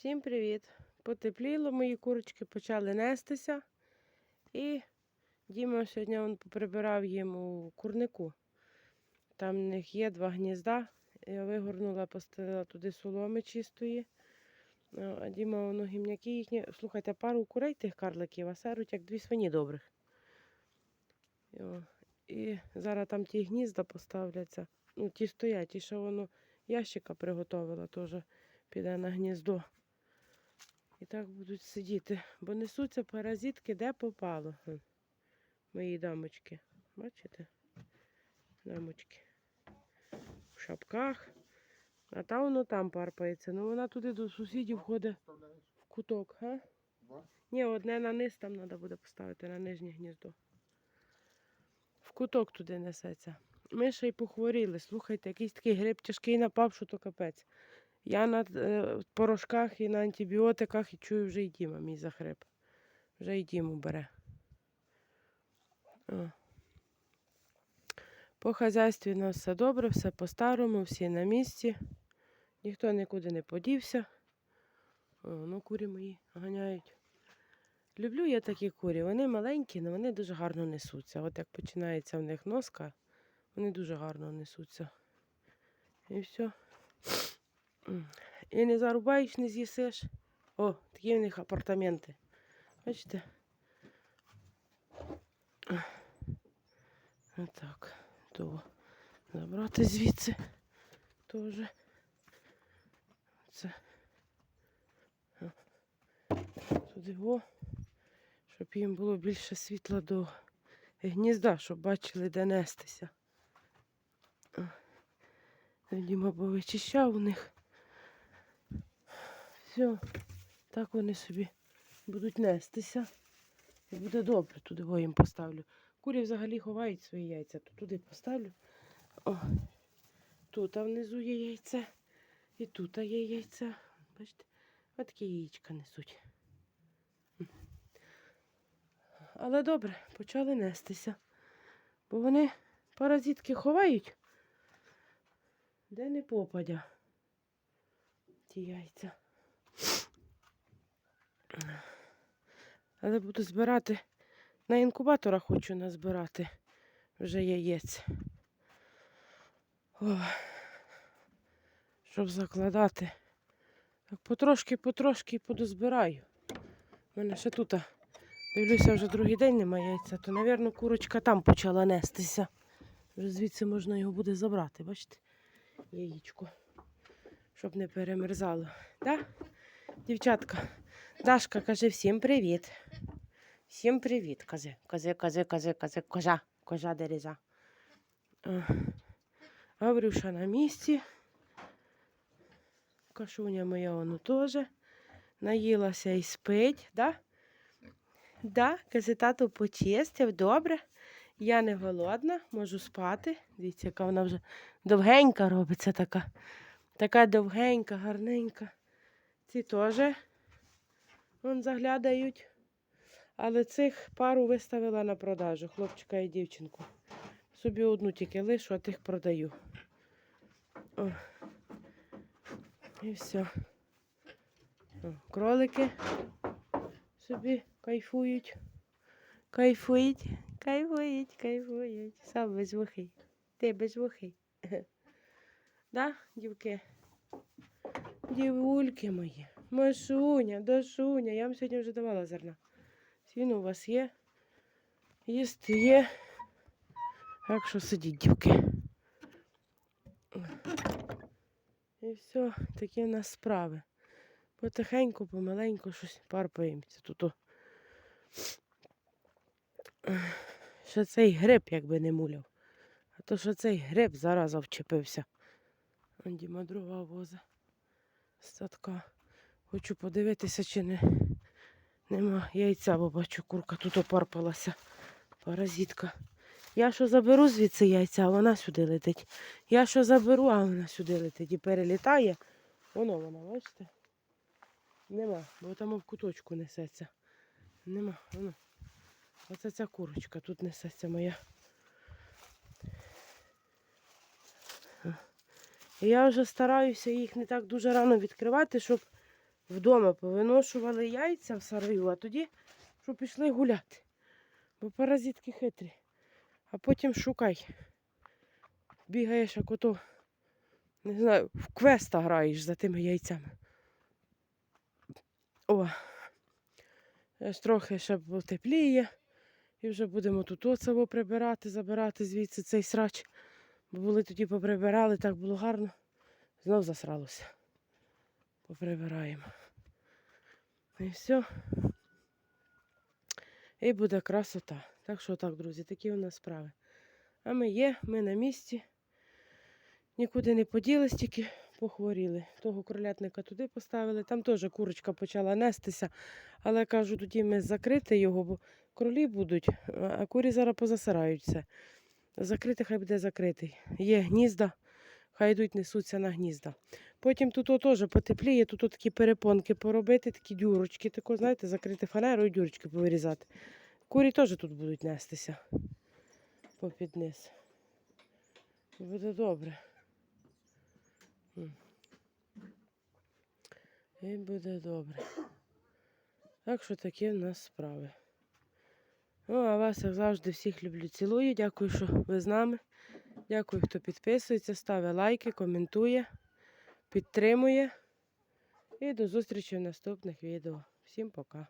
Всім привіт! Потепліло, мої курочки почали нестися. І Діма сьогодні він прибирав їм у курнику. Там в них є два гнізда. Я вигорнула, постелила туди соломи чистої. Ну, А Діма воно гімняки їхні. Слухайте, пару курей тих карликів, а серуть як дві свині добрих. І зараз там ті гнізда поставляться. Ну, ті стоять, ті, що воно ящика приготовила, теж піде на гніздо. І так будуть сидіти, бо несуться паразитки, де попало. Мої дамочки. Бачите? Дамочки. В шапках. А та воно там парпається. Ну вона туди до сусідів ходить в куток. А? Ні, одне на низ там треба буде поставити на нижнє гніздо. В куток туди несеться. Ми ще й похворіли. Слухайте, якийсь такий гриб тяжкий напав, що то капець. Я на е, порошках і на антибіотиках і чую вже й Діма мій захрип. Вже й Діму бере. О. По хазяйстві у нас все добре, все по-старому, всі на місці. Ніхто нікуди не подівся. О, ну, курі мої ганяють. Люблю я такі курі. Вони маленькі, але вони дуже гарно несуться. От як починається в них носка, вони дуже гарно несуться. І все. І не зарубаєш, не з'їсиш. О, такі в них апартаменти. Бачите? Отак. То забрати звідси теж. Це. О. Туди во. Щоб їм було більше світла до гнізда, щоб бачили, де нестися. Діма повичищав у них. Все, так вони собі будуть нестися. І буде добре, туди во їм поставлю. Курі взагалі ховають свої яйця, то туди поставлю. О, тут внизу є яйце. І тут є яйця. Бачите, отакі яєчка несуть. Але добре, почали нестися. Бо вони паразитки ховають, де не попадя. Ті яйця. Але буду збирати. На інкубаторах хочу назбирати вже яєць. О, щоб закладати. Так потрошки-потрошки подозбираю. У мене ще тут, дивлюся, вже другий день немає яйця, то, мабуть, курочка там почала нестися. Вже звідси можна його буде забрати, бачите? Яєчко. Щоб не перемерзало. Да? Дівчатка, Дашка каже всім привіт. Всім привіт, кази. Кази, кази, кази, кази, кожа, кожа дереза. О, Гаврюша на місці. Кашуня моя воно теж. Наїлася і спить, да? Да, каже, тату почистив, добре. Я не голодна, можу спати. Дивіться, яка вона вже довгенька робиться така. Така довгенька, гарненька. Ці теж вон заглядають. Але цих пару виставила на продажу, хлопчика і дівчинку. Собі одну тільки лишу, а тих продаю. О. І все. О, кролики собі кайфують. Кайфують, кайфують, кайфують. Сам безвухий. Ти безвухий. Да, дівки? Дівульки мої. Машуня, Дашуня. Я вам сьогодні вже давала зерна. Сіно у вас є. Їсти є. Так що сидіть, дівки. І все, такі в нас справи. Потихеньку, помаленьку щось парпаємося тут. о. Ще цей гриб, якби не муляв. А то що цей гриб зараза вчепився. Діма дрова воза. Садка. Хочу подивитися, чи не, нема яйця, бо бачу, курка тут опарпалася. Паразитка. Я що заберу звідси яйця, а вона сюди летить. Я що заберу, а вона сюди летить і перелітає. Воно вона, бачите? Нема, бо там в куточку несеться. Нема, воно. Оце ця курочка тут несеться моя. Я вже стараюся їх не так дуже рано відкривати, щоб вдома повиношували яйця в сараю, а тоді, що пішли гуляти. Бо паразитки хитрі. А потім шукай. Бігаєш, як ото, не знаю, в квеста граєш за тими яйцями. О, аж трохи ще потепліє. І вже будемо тут оцево прибирати, забирати звідси цей срач. Були тоді поприбирали, так було гарно. Знов засралося. Поприбираємо. І все. І буде красота. Так що так, друзі, такі у нас справи. А ми є, ми на місці. Нікуди не поділись, тільки похворіли. Того кролятника туди поставили. Там теж курочка почала нестися. Але кажу, тоді ми закрити його, бо кролі будуть, а курі зараз позасирають все. Закрити хай буде закритий. Є гнізда, хай йдуть несуться на гнізда. Потім тут теж потепліє, тут такі перепонки поробити, такі дюрочки, тако, знаєте, закрити фанерою і дюрочки повирізати. Курі теж тут будуть нестися попід низ. Буде добре. І буде добре. Так що такі в нас справи. Ну, а вас, як завжди, всіх люблю, цілую. Дякую, що ви з нами. Дякую, хто підписується, ставить лайки, коментує, підтримує. І до зустрічі в наступних відео. Всім пока.